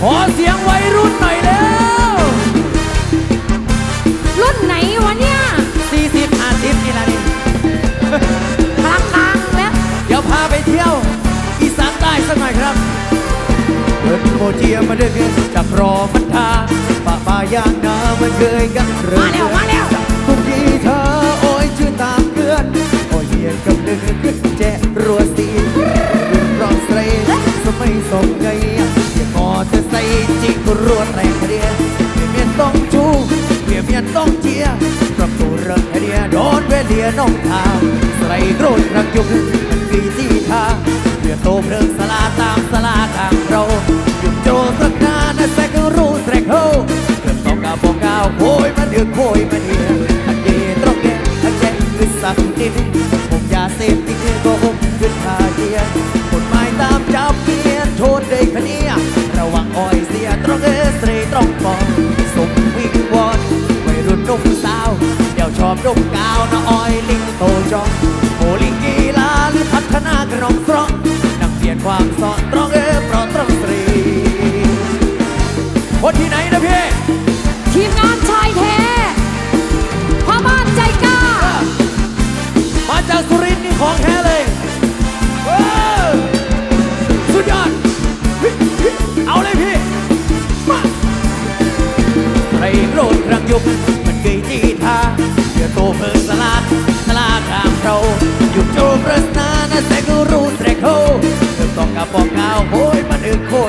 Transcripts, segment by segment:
ขอเสียงวัยรุ่นหน่อยแล้วรุ่นไหนวะเนี่ยสี่สิบห้าสิบนี่ละนี่กลางกลางแล้วเดี๋ยวพาไปเที่ยว อีสานใต้สักหน่อยครับ เปิดโมเทียมาวยกันจากรอมันทาป่าป่ายางนามันเคยกันเรื่อมาแล้วมาแล้วทุกทีเธอโอ้ยชื่อตามเกลือนโอ้ยเหียนกับเดือดแจะรัวสีเดืนร้องใสสมัยสมไง รัวแรงเดียเมียเมียนต้องชูเมียเมียนต้องเจียกับตัวเรื่องเดียโดนเวเลียน้องทางใส่โรธรักยุกมันกีที่ทางเพื่อโตเพลิงสลาตามสลาทางเราหยุดโจสักนานนะแซกรู้แสกโฮเริ่มต้องกาบอกกาวโอยมาเดือดโอยมาเดียอันเดตรงแกอันแกคือสักดิน สตรตรงปองสมวิงวอนวัยรุ่นนุ่มสาวเดี๋ยวชอบนุ่มกาวนะอ้อยลิงโตจอง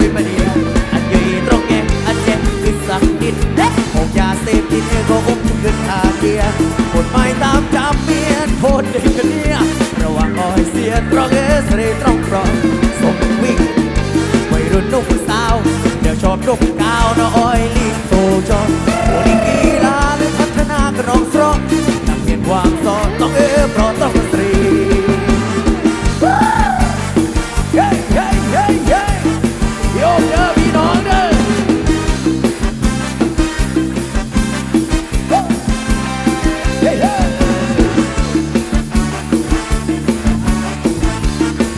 ยมาเดียวอันยืนตรงแงอันเจคือสักดินของยาเสพติดก็อุ้มขึ้นอาเดียกฎหมายตามจับเมียนโทษเด็กคนเนี้ยระวังอ้อยเสียตรองเอสเรตรองรองสมวิ่งวัยรุ่นนุ่มสาว เดี๋ยวชอบดมกาวน้อยลิ